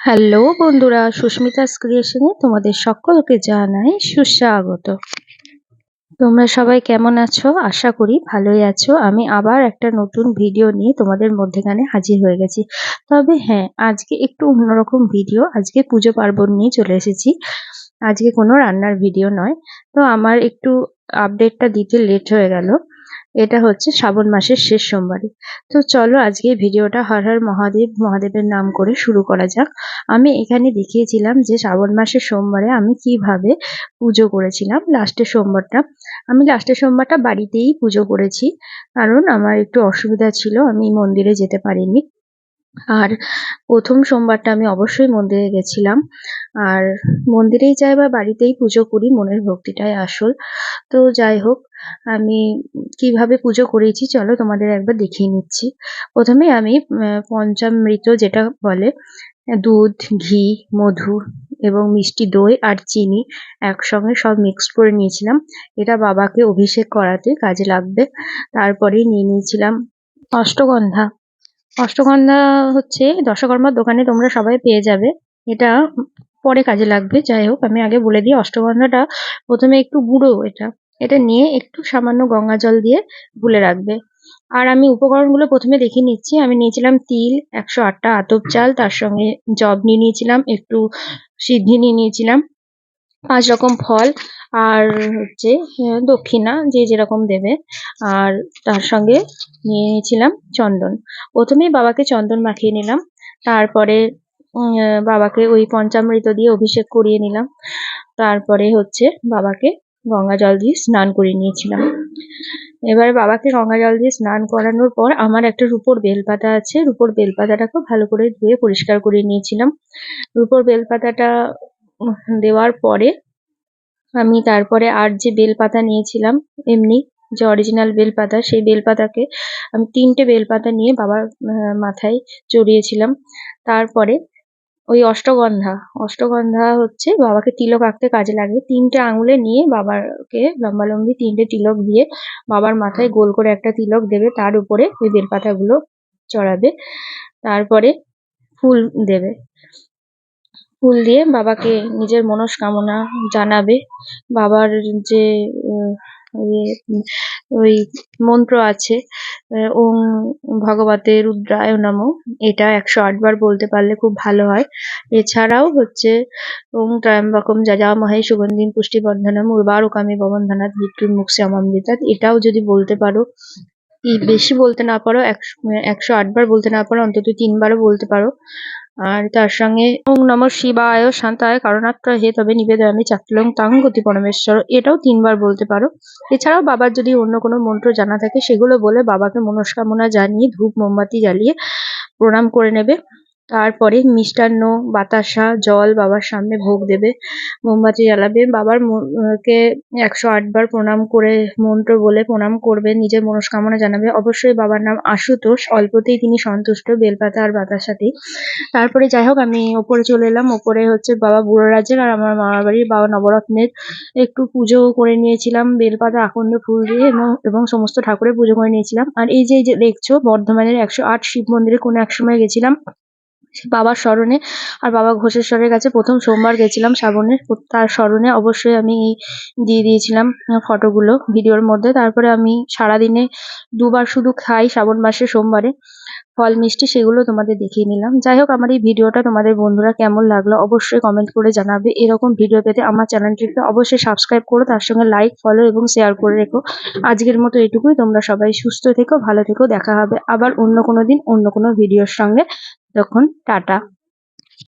Hello বন্ধুরা সুস্মিতাস ক্রিয়েশনে তোমাদের সকলকে জানাই সুস্বাগত। তোমরা সবাই কেমন আছো? আশা করি ভালোই আছো। আমি আবার একটা নতুন ভিডিও নিয়ে তোমাদের মধ্যেখানে হাজির হয়ে গেছি। তবে হ্যাঁ আজকে একটু অন্যরকম ভিডিও। আজকে পুজো পার্বণ নিয়ে চলে এসেছি। আজকে কোনো রান্নার ভিডিও নয়। তো আমার একটু আপডেটটা দিতে লেট হয়ে গেল। এটা হচ্ছে শ্রাবণ মাসের শেষ সোমবারে। তো চলো আজকে ভিডিওটা হর হর মহাদেব, মহাদেবের নাম করে শুরু করা যাক। আমি এখানে দেখিয়েছিলাম যে শ্রাবণ মাসের সোমবারে আমি কীভাবে পুজো করেছিলাম লাস্টের সোমবারটা। আমি লাস্টের সোমবারটা বাড়িতেই পুজো করেছি, কারণ আমার একটু অসুবিধা ছিল, আমি মন্দিরে যেতে পারিনি। আর প্রথম সোমবারটা আমি অবশ্যই মন্দিরে গেছিলাম। আর মন্দিরেই যাই বা বাড়িতেই পুজো করি, মনের ভক্তিটাই আসল। তো যাই হোক আমি কীভাবে পুজো করেছি, চলো তোমাদের একবার দেখিয়ে নিচ্ছি। প্রথমে আমি পঞ্চামৃত যেটা বলে, দুধ, ঘি, মধু এবং মিষ্টি, দই আর চিনি একসঙ্গে সব মিক্স করে নিয়েছিলাম। এটা বাবাকে অভিষেক করাতে কাজে লাগবে। তারপরে নিয়ে নিয়েছিলাম অষ্টগন্ধা। অষ্টগন্ধা হচ্ছে দশকর্মার দোকানে তোমরা সবাই পেয়ে যাবে। এটা পরে কাজে লাগবে। যাই হোক, আমি আগে বলে দিই, অষ্টগন্ধাটা প্রথমে একটু গুঁড়ো এটা। এটা নিয়ে একটু সামান্য গঙ্গা জল দিয়ে গুলে রাখবে। আর আমি উপকরণগুলো প্রথমে দেখিয়ে নিচ্ছি। আমি নিয়েছিলাম তিল, একশো আটটা আতপ চাল, তার সঙ্গে জব নিয়ে নিয়েছিলাম, একটু সিদ্ধি নিয়ে নিয়েছিলাম, পাঁচ রকম ফল, আর হচ্ছে দক্ষিণা, যে যেরকম দেবে। আর তার সঙ্গে নিয়ে নিয়েছিলাম চন্দন। প্রথমেই বাবাকে চন্দন মাখিয়ে নিলাম, তারপরে বাবাকে ওই পঞ্চামৃত দিয়ে অভিষেক করিয়ে নিলাম, তারপরে হচ্ছে বাবাকে গঙ্গা জল দিয়ে স্নান করে নিয়েছিলাম। এবারে বাবাকে গঙ্গা জল দিয়ে স্নান করানোর পর আমার একটা রুপোর বেলপাতা আছে। রুপোর বেলপাতাটাকেও ভালো করে ধুয়ে পরিষ্কার করে নিয়েছিলাম। রুপোর বেলপাতাটা দেওয়ার পরে আমি তারপরে আর যে বেলপাতা নিয়েছিলাম, এমনি যে অরিজিনাল বেলপাতা, সেই বেলপাতাকে আমি তিনটে বেলপাতা নিয়ে বাবার মাথায় চড়িয়েছিলাম। তারপরে ওই অষ্টগন্ধা। অষ্টগন্ধা হচ্ছে বাবাকে তিলক আঁকতে কাজে লাগে তিনটে আঙুলে নিয়ে বাবাকে লম্বালম্বি তিনটে তিলক দিয়ে বাবার মাথায় গোল করে একটা তিলক দেবে। তার উপরে ওই বেলপাতাগুলো চড়াবে। তারপরে ফুল দেবে। ফুল দিয়ে বাবাকে নিজের মনস্কামনা জানাবে। বাবার যে ওই মন্ত্র আছে ওম ভগবতে রুদ্রায় নম। এটা একশো আটবার বলতে পারলে খুব ভালো হয়। এছাড়াও হচ্ছে ওম ত্রয়ম্বকম যজামহে সুগন্ধিম পুষ্টিবর্ধনম উর্বারুকামী ববন্ধনাথ মৃত্যুর মুখ শ্যামামৃতাৎ এটাও যদি বলতে পারো বেশি বলতে না পারো, একশো একশো আটবার বলতে না পারো, অন্তত তিনবারও বলতে পারো। আর তার সঙ্গে ওং নম শিবায় শান্তায় কারণাত্মা হে তবে নিবেদয়ামি চাকলং তাং গতি পরমেশ্বর এটাও তিনবার বলতে পারো। এছাড়াও বাবার যদি অন্য কোনো মন্ত্র জানা থাকে, সেগুলো বলে বাবাকে মনস্কামনা জানিয়ে ধূপ মোমবাতি জ্বালিয়ে প্রণাম করে নেবে। তারপরে মিষ্টান্ন, বাতাসা, জল বাবার সামনে ভোগ দেবে, মোমবাতি জ্বালাবে। বাবার কে একশো আটবার প্রণাম করে মন্ত্র বলে প্রণাম করবে, নিজের মনস্কামনা জানাবে। অবশ্যই বাবার নাম আশুতোষ, অল্পতেই তিনি সন্তুষ্ট, বেলপাতা আর বাতাসাতেই। তারপরে যাই হোক, আমি ওপরে চলে এলাম। ওপরে হচ্ছে বাবা বুড়ো রাজের আর আমার মামার বাড়ির বাবা নবরত্নের একটু পুজো করে নিয়েছিলাম, বেলপাতা, আকন্দ, ফুল দিয়ে এবং এবং সমস্ত ঠাকুরের পুজো করে নিয়েছিলাম। আর এই যে দেখছ, বর্ধমানের একশো আট শিব মন্দিরে কোনো এক সময় গেছিলাম। বাবার স্মরণে। আর বাবা ঘোষেশ্বরের কাছে প্রথম সোমবার গেছিলাম শ্রাবণের। তার স্মরণে অবশ্যই আমি দিয়ে দিয়েছিলাম ফটোগুলো ভিডিওর মধ্যে। তারপরে আমি সারাদিনে দুবার শুধু খাই শ্রাবণ মাসে সোমবারে। ফল, মিষ্টি সেগুলো তোমাদের দেখিয়ে নিলাম। যাই হোক, আমার এই ভিডিওটা তোমাদের বন্ধুরা কেমন লাগল অবশ্যই কমেন্ট করে জানাবে। এরকম ভিডিও পেতে আমার চ্যানেলটিকে অবশ্যই সাবস্ক্রাইব করো, তার সঙ্গে লাইক ফলো এবং শেয়ার করে রেখো। আজকের মতো এটুকুই। তোমরা সবাই সুস্থ থেকো, ভালো থেকো। দেখা হবে আবার অন্য কোনো দিন, অন্য কোনো ভিডিওর সঙ্গে। তখন টাটা।